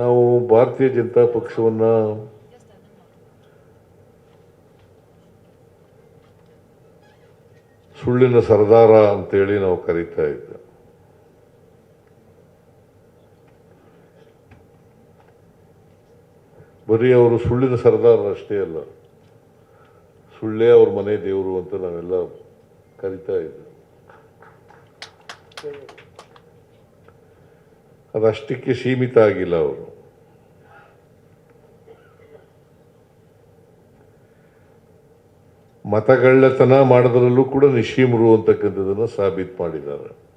ನಾವು ಭಾರತೀಯ ಜನತಾ ಪಕ್ಷವನ್ನು ಸುಳ್ಳಿನ ಸರದಾರ ಅಂತೇಳಿ ನಾವು ಕರೀತಾ ಇದ್ದ. ಬರೀ ಅವರು ಸುಳ್ಳಿನ ಸರದಾರ ಅಷ್ಟೇ ಅಲ್ಲ, ಸುಳ್ಳೇ ಅವ್ರ ಮನೆ ದೇವರು ಅಂತ ನಾವೆಲ್ಲ ಕರಿತಾ ಇದ್ವಿ ಅದಷ್ಟಕ್ಕೆ ಸೀಮಿತ ಆಗಿಲ್ಲ ಅವರು. ಮತಗಳ್ಳತನ ಮಾಡೋದ್ರಲ್ಲೂ ಕೂಡ ನಿಶೀಮರು ಅಂತಕ್ಕಂಥದ್ದನ್ನು ಸಾಬೀತು ಮಾಡಿದ್ದಾರೆ.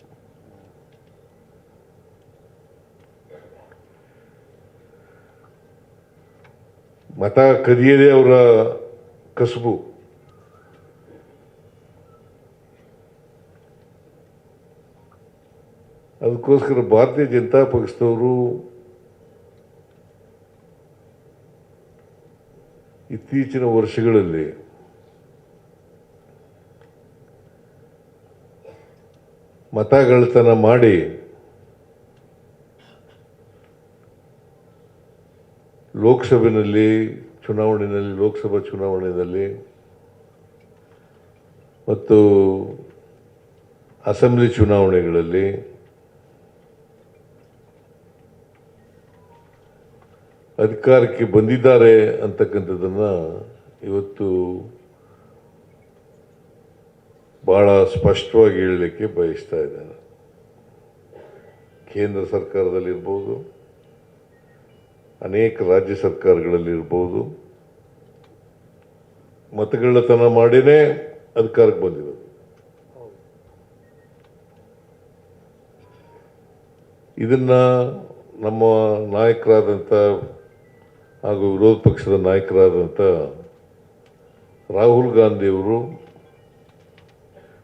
ಮತ ಕದಿಯದೇ ಅವರ ಕಸುಬು. ಅದಕ್ಕೋಸ್ಕರ ಭಾರತೀಯ ಜನತಾ ಪಕ್ಷದವರು ಇತ್ತೀಚಿನ ವರ್ಷಗಳಲ್ಲಿ ಮತಗಳತನ ಮಾಡಿ ಲೋಕಸಭೆಯಲ್ಲಿ ಚುನಾವಣೆಯಲ್ಲಿ, ಲೋಕಸಭಾ ಚುನಾವಣೆಯಲ್ಲಿ ಮತ್ತು ಅಸೆಂಬ್ಲಿ ಚುನಾವಣೆಗಳಲ್ಲಿ ಅಧಿಕಾರಕ್ಕೆ ಬಂದಿದ್ದಾರೆ ಅಂತಕ್ಕಂಥದ್ದನ್ನು ಇವತ್ತು ಬಹಳ ಸ್ಪಷ್ಟವಾಗಿ ಹೇಳಲಿಕ್ಕೆ ಬಯಸ್ತಾ ಇದ್ದಾರೆ. ಕೇಂದ್ರ ಸರ್ಕಾರದಲ್ಲಿರ್ಬೋದು, ಅನೇಕ ರಾಜ್ಯ ಸರ್ಕಾರಗಳಲ್ಲಿರ್ಬೋದು ಮತಗಳತನ ಮಾಡಿನೇ ಅಧಿಕಾರಕ್ಕೆ ಬಂದಿರೋದು. ಇದನ್ನು ನಮ್ಮ ನಾಯಕರಾದಂಥ ಹಾಗೂ ವಿರೋಧ ಪಕ್ಷದ ನಾಯಕರಾದಂಥ ರಾಹುಲ್ ಗಾಂಧಿಯವರು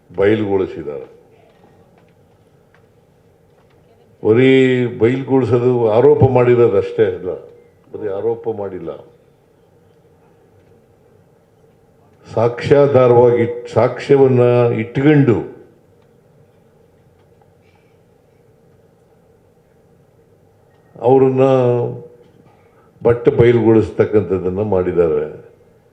ಬಯಲುಗೊಳಿಸಿದ್ದಾರೆ. ಬರೀ ಬಯಲುಗೊಳಿಸೋದು ಆರೋಪ ಮಾಡಿರೋದು ಅಷ್ಟೇ ಅಲ್ಲ, ಬರೀ ಆರೋಪ ಮಾಡಿಲ್ಲ. ಸಾಕ್ಷ್ಯಾಧಾರವಾಗಿ ಸಾಕ್ಷ್ಯವನ್ನು ಇಟ್ಕೊಂಡು ಅವ್ರನ್ನ ಬಟ್ಟೆ ಬಯಲುಗೊಳಿಸ್ತಕ್ಕಂಥದ್ದನ್ನು ಮಾಡಿದ್ದಾರೆ.